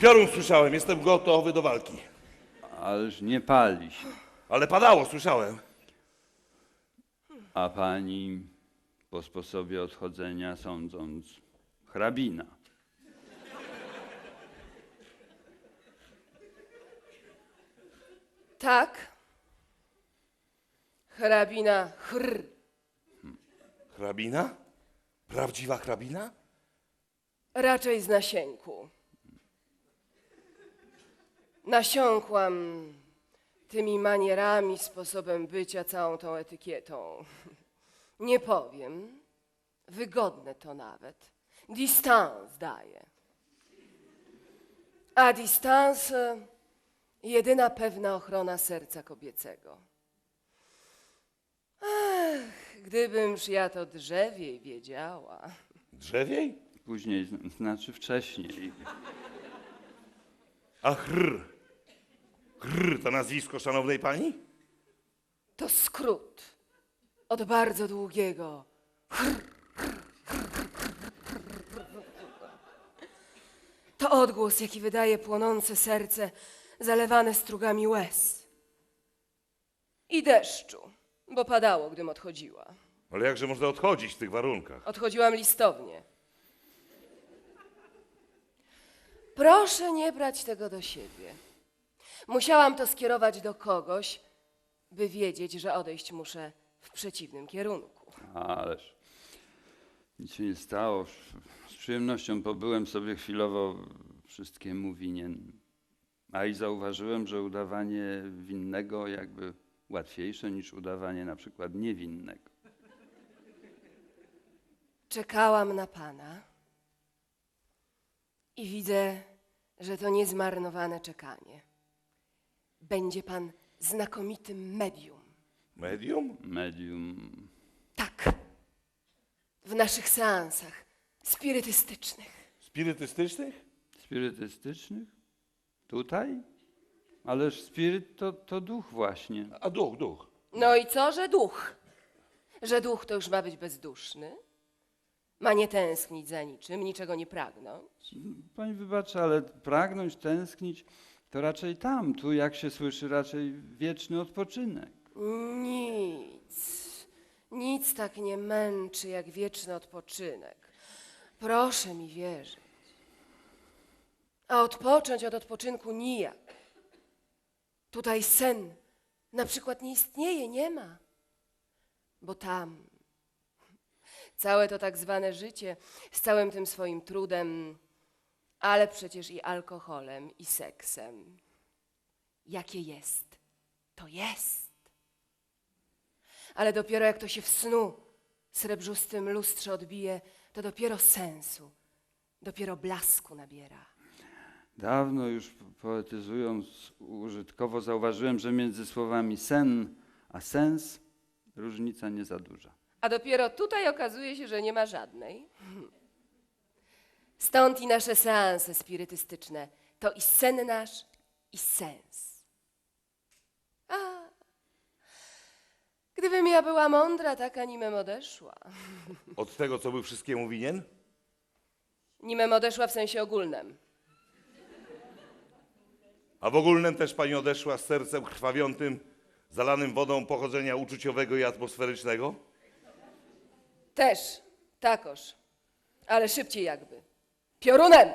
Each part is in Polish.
Piorun słyszałem, jestem gotowy do walki. Ależ nie pali się. Ale padało, słyszałem. A pani po sposobie odchodzenia sądząc hrabina. Tak. Hrabina chr. Hrabina? Prawdziwa hrabina? Raczej z nasięku. Nasiąkłam tymi manierami, sposobem bycia, całą tą etykietą. Nie powiem. Wygodne to nawet. Dystans daje. A dystans e, jedyna pewna ochrona serca kobiecego. Ach, gdybymż ja to drzewiej wiedziała. Drzewiej? Później, zn- znaczy wcześniej. A Chr to nazwisko szanownej pani? To skrót od bardzo długiego. To odgłos, jaki wydaje płonące serce, zalewane strugami łez. I deszczu, bo padało, gdym odchodziła. Ale jakże można odchodzić w tych warunkach? Odchodziłam listownie. Proszę nie brać tego do siebie. Musiałam to skierować do kogoś, by wiedzieć, że odejść muszę w przeciwnym kierunku. Ależ nic się nie stało. Z przyjemnością pobyłem sobie chwilowo wszystkiemu winien. A i zauważyłem, że udawanie winnego jakby łatwiejsze niż udawanie na przykład niewinnego. Czekałam na pana i widzę, że to niezmarnowane czekanie. Będzie pan znakomitym medium. Medium? Medium. Tak. W naszych seansach spirytystycznych. Spirytystycznych? Spirytystycznych? Tutaj? Ależ spiryt to, to duch właśnie. A duch, duch. No i co, że duch? Że duch to już ma być bezduszny? Ma nie tęsknić za niczym, niczego nie pragnąć? Pani wybaczy, ale pragnąć, tęsknić to raczej tam. Tu, jak się słyszy, raczej wieczny odpoczynek. Nic. Nic tak nie męczy jak wieczny odpoczynek. Proszę mi wierzyć. A odpocząć od odpoczynku nijak. Tutaj sen na przykład nie istnieje, nie ma. Bo tam całe to tak zwane życie z całym tym swoim trudem, ale przecież i alkoholem, i seksem. Jakie jest, to jest. Ale dopiero jak to się w snu srebrzystym lustrze odbije, to dopiero sensu, dopiero blasku nabiera. Dawno już poetyzując użytkowo zauważyłem, że między słowami sen a sens różnica nie za duża. A dopiero tutaj okazuje się, że nie ma żadnej. Stąd i nasze seanse spirytystyczne to i sen nasz, i sens. A, gdybym ja była mądra, taka nimem odeszła. Od tego, co był wszystkiemu winien? Nimem odeszła w sensie ogólnym. A w ogólnym też pani odeszła z sercem krwawiątym, zalanym wodą pochodzenia uczuciowego i atmosferycznego? Też, takoż, ale szybciej jakby. Piorunem,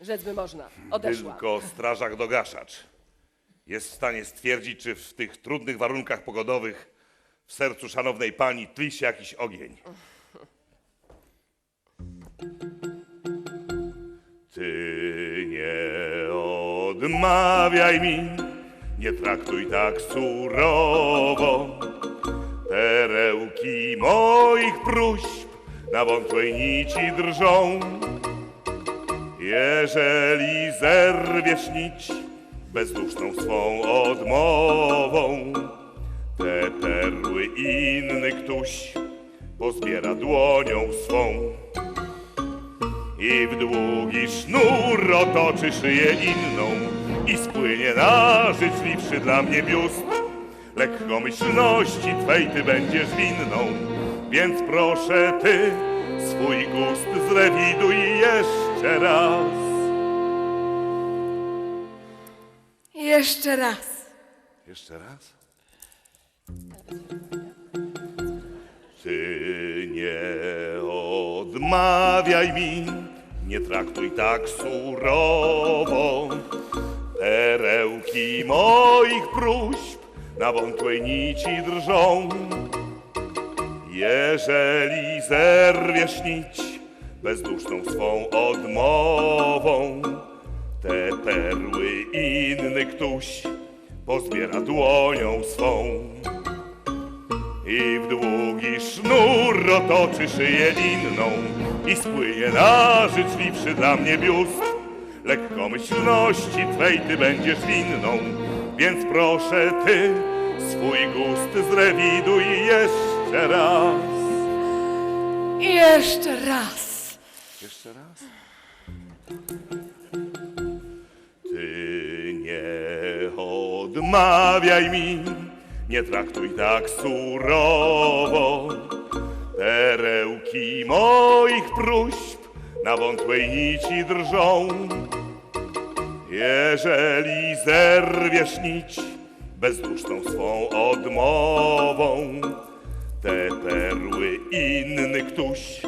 rzec by można, odeszła. Tylko strażak dogaszacz jest w stanie stwierdzić, czy w tych trudnych warunkach pogodowych w sercu szanownej pani tli się jakiś ogień. Ty nie odmawiaj mi, nie traktuj tak surowo. Perełki moich próśb na wątłej nici drżą. Jeżeli zerwiesz nić bezduszną swą odmową, te perły inny ktoś pozbiera dłonią swą i w długi sznur otoczy szyję inną i spłynie na życzliwszy dla mnie biust. Lekkomyślności twej ty będziesz winną, więc proszę ty swój gust zrewiduj jeszcze raz. Jeszcze raz. Jeszcze raz. Ty nie odmawiaj mi, nie traktuj tak surowo. Perełki moich próśb na wątłej nici drżą. Jeżeli zerwiesz nić bezduszną swą odmową, te perły inny ktoś pozbiera dłonią swą. I w długi sznur otoczy szyję inną i spłynie na życzliwszy dla mnie biust. Lekkomyślności twej ty będziesz winną, więc proszę ty swój gust zrewiduj jeszcze raz. Jeszcze raz. Jeszcze raz. Ty nie odmawiaj mi, nie traktuj tak surowo. Perełki moich próśb na wątłej nici drżą. Jeżeli zerwiesz nić bezduszną swą odmową, te perły inny ktoś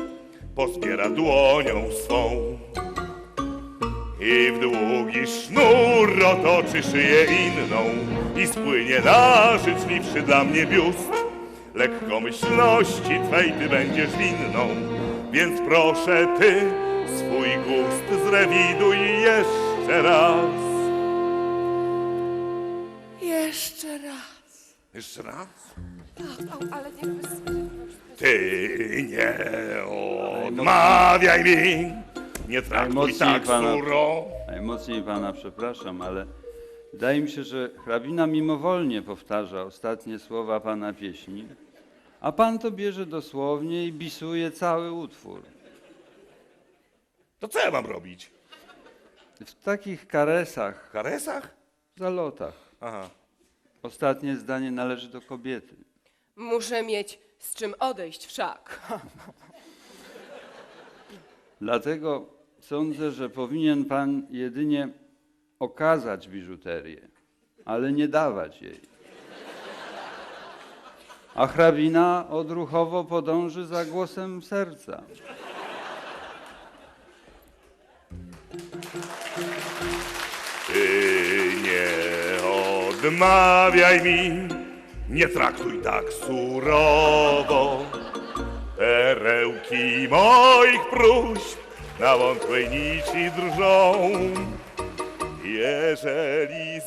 pozbiera dłonią swą. I w długi sznur otoczy szyję inną i spłynie na życzliwszy dla mnie biust. Lekkomyślności twej ty będziesz winną, więc proszę ty swój gust zrewiduj jeszcze raz. Jeszcze raz. Jeszcze raz? Au, ale nie bez... Ty nie odmawiaj mi, nie traktuj Najmocniej tak pana- suro. Najmocniej pana przepraszam, ale wydaje mi się, że hrabina mimowolnie powtarza ostatnie słowa pana pieśni, a pan to bierze dosłownie i bisuje cały utwór. To co ja mam robić? W takich karesach, W karesach? zalotach. Aha. Ostatnie zdanie należy do kobiety. Muszę mieć z czym odejść wszak. Dlatego sądzę, że powinien pan jedynie okazać biżuterię, ale nie dawać jej. A hrabina odruchowo podąży za głosem serca. Odmawiaj mi, nie traktuj tak surowo. Perełki moich próśb na wątłej nici drżą. Jeżeli